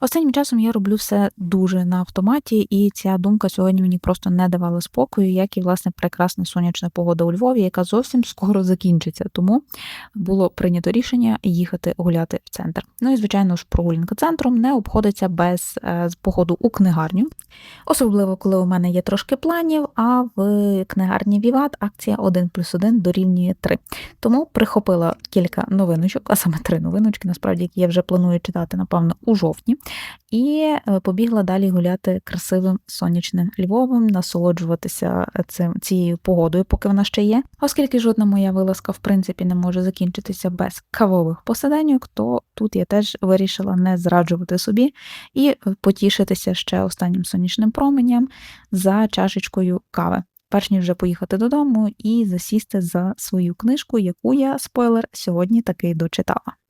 Останнім часом я роблю все дуже на автоматі, і ця думка сьогодні мені просто не давала спокою, як і власне прекрасна сонячна погода у Львові, яка зовсім скоро закінчиться. Тому було прийнято рішення їхати гуляти в центр. Ну і звичайно ж, прогулянка центром не обходиться без е, походу у книгарню, особливо коли у мене є трошки планів. А в книгарні Віват акція 1 плюс 1 дорівнює 3. Тому прихопила кілька новиночок, а саме три новиночки, насправді, які я вже планую читати, напевно, у жовтні. І е, побігла далі гуляти красивим сонячним Львовом, насолоджуватися цим цією погодою, поки вона ще є. Оскільки жодна моя вилазка, в принципі, не може закінчитися без кавових посиденьок, то тут я теж вирішила не зраджувати собі і е, потішитися ще останнім сонячним променям за чашечкою кави. Перш ніж вже поїхати додому і засісти за свою книжку, яку я спойлер сьогодні таки дочитала.